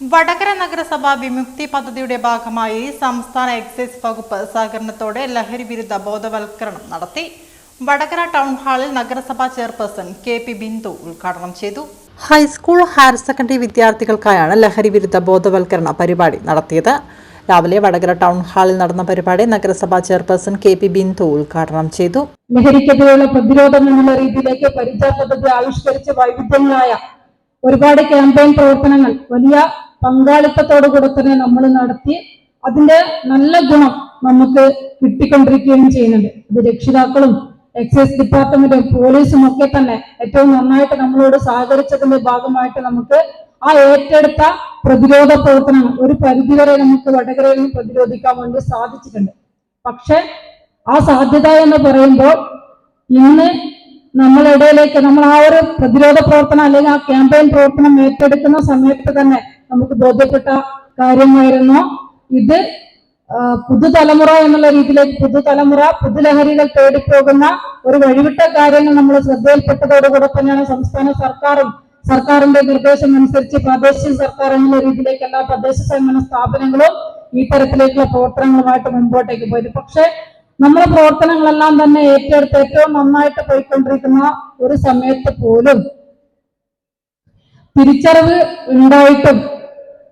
വടകര നഗരസഭ വിമുക്തി പദ്ധതിയുടെ ഭാഗമായി സംസ്ഥാന എക്സൈസ് വകുപ്പ് സഹകരണത്തോടെ ലഹരി വിരുദ്ധ ബോധവൽക്കരണം നടത്തി. വടകര ടൗൺ ഹാളിൽ നഗരസഭാ ചെയർപേഴ്സൺ കെ പി ബിന്ദു ഉദ്ഘാടനം ചെയ്തു. ഹൈസ്കൂൾ ഹയർ സെക്കൻഡറി വിദ്യാർത്ഥികൾക്കായാണ് ലഹരി വിരുദ്ധ ബോധവൽക്കരണ പരിപാടി നടത്തിയത്. രാവിലെ വടകര ടൗൺ ഹാളിൽ നടന്ന പരിപാടി നഗരസഭാ ചെയർപേഴ്സൺ കെ പി ബിന്ദു ഉദ്ഘാടനം ചെയ്തു. ലഹരിക്കെതിരെയുള്ള പ്രതിരോധം എന്നുള്ള രീതിയിലേക്ക് പരിചയ പദ്ധതി ആവിഷ്കരിച്ച് വൈവിധ്യങ്ങളായ ഒരുപാട് ക്യാമ്പയിൻ പ്രവർത്തനങ്ങൾ വലിയ പങ്കാളിത്തത്തോടു കൂടെ തന്നെ നമ്മൾ നടത്തി അതിന്റെ നല്ല ഗുണം നമുക്ക് കിട്ടിക്കൊണ്ടിരിക്കുകയും ചെയ്യുന്നുണ്ട്. അത് രക്ഷിതാക്കളും എക്സൈസ് ഡിപ്പാർട്ട്മെന്റും പോലീസും ഒക്കെ തന്നെ ഏറ്റവും നന്നായിട്ട് നമ്മളോട് സഹകരിച്ചതിന്റെ ഭാഗമായിട്ട് നമുക്ക് ആ ഏറ്റെടുത്ത പ്രതിരോധ പ്രവർത്തനങ്ങൾ ഒരു പരിധിവരെ നമുക്ക് വടകരയിൽ പ്രതിരോധിക്കാൻ വേണ്ടി സാധിച്ചിട്ടുണ്ട്. പക്ഷെ ആ സാധ്യത എന്ന് പറയുമ്പോൾ ഇന്ന് നമ്മളിടയിലേക്ക് നമ്മൾ ആ ഒരു പ്രതിരോധ പ്രവർത്തനം അല്ലെങ്കിൽ ആ ക്യാമ്പയിൻ പ്രവർത്തനം ഏറ്റെടുക്കുന്ന സമയത്ത് തന്നെ നമുക്ക് ബോധ്യപ്പെട്ട കാര്യമായിരുന്നു. ഇത് പുതുതലമുറ എന്നുള്ള രീതിയിലേക്ക് പുതുതലമുറ പുതുലഹരികൾ തേടിപ്പോകുന്ന ഒരു വഴിവിട്ട കാര്യങ്ങൾ നമ്മൾ ശ്രദ്ധയിൽപ്പെട്ടതോടുകൂടെ തന്നെയാണ് സംസ്ഥാന സർക്കാരും സർക്കാരിന്റെ നിർദ്ദേശം അനുസരിച്ച് പ്രാദേശിക സർക്കാർ എന്നുള്ള രീതിയിലേക്ക് എല്ലാ തദ്ദേശ സ്വയംഭരണ സ്ഥാപനങ്ങളും ഈ തരത്തിലേക്കുള്ള പ്രവർത്തനങ്ങളുമായിട്ട് മുമ്പോട്ടേക്ക് പോയത് പക്ഷെ നമ്മുടെ പ്രവർത്തനങ്ങളെല്ലാം തന്നെ ഏറ്റെടുത്ത് ഏറ്റവും നന്നായിട്ട് പോയിക്കൊണ്ടിരിക്കുന്ന ഒരു സമയത്ത് പോലും തിരിച്ചറിവ് ഉണ്ടായിട്ടും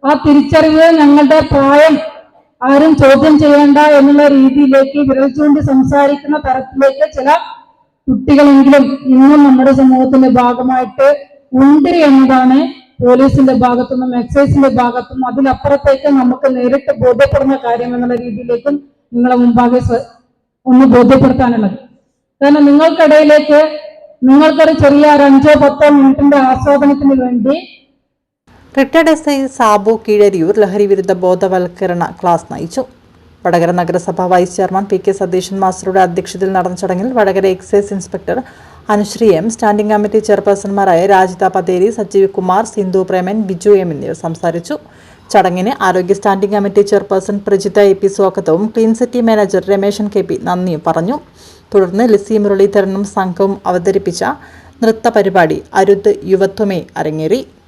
ആ തിരിച്ചറിവ് ഞങ്ങളുടെ പ്രായം ആരും ചോദ്യം ചെയ്യേണ്ട എന്നുള്ള രീതിയിലേക്ക് വിരൽ ചൂണ്ടി സംസാരിക്കുന്ന തരത്തിലേക്ക് ചില കുട്ടികളെങ്കിലും ഇന്നും നമ്മുടെ സമൂഹത്തിന്റെ ഭാഗമായിട്ട് ഉണ്ട് എന്നതാണ് പോലീസിന്റെ ഭാഗത്തുനിന്നും എക്സൈസിന്റെ ഭാഗത്തും. അതിലപ്പുറത്തേക്ക് നമുക്ക് നേരിട്ട് ബോധ്യപ്പെടുന്ന കാര്യം എന്നുള്ള രീതിയിലേക്കും നിങ്ങളെ മുമ്പാകെ ഒന്ന് ബോധ്യപ്പെടുത്താനുള്ളത്. കാരണം നിങ്ങൾക്കിടയിലേക്ക് നിങ്ങൾക്കൊരു ചെറിയ ഒരു അഞ്ചോ പത്തോ മിനിറ്റിന്റെ ആസ്വാദനത്തിന് വേണ്ടി retired S I Sabu Keezhariyur ലഹരി വിരുദ്ധ ബോധവൽക്കരണ ക്ലാസ് നയിച്ചു. വടകര നഗരസഭ vice chairman P K Satheesan മാസ്റ്ററുടെ അധ്യക്ഷതയിൽ നടന്ന ചടങ്ങിൽ Vadakara excise inspector Anusree M standing committee ചെയർപേഴ്സൺമാരായ Rajitha Patheri Sajeev Kumar Sindhu Preman Biju M എന്നിവർ സംസാരിച്ചു. ചടങ്ങിന് ആരോഗ്യ standing committee chairperson Prajitha A P സ്വാഗതവും clean city manager Rameshan K P നന്ദിയും പറഞ്ഞു. തുടർന്ന് ലിസി മുരളീധരനും സംഘവും അവതരിപ്പിച്ച നൃത്ത പരിപാടി അരുത് യുവത്വമേ അരങ്ങേറി.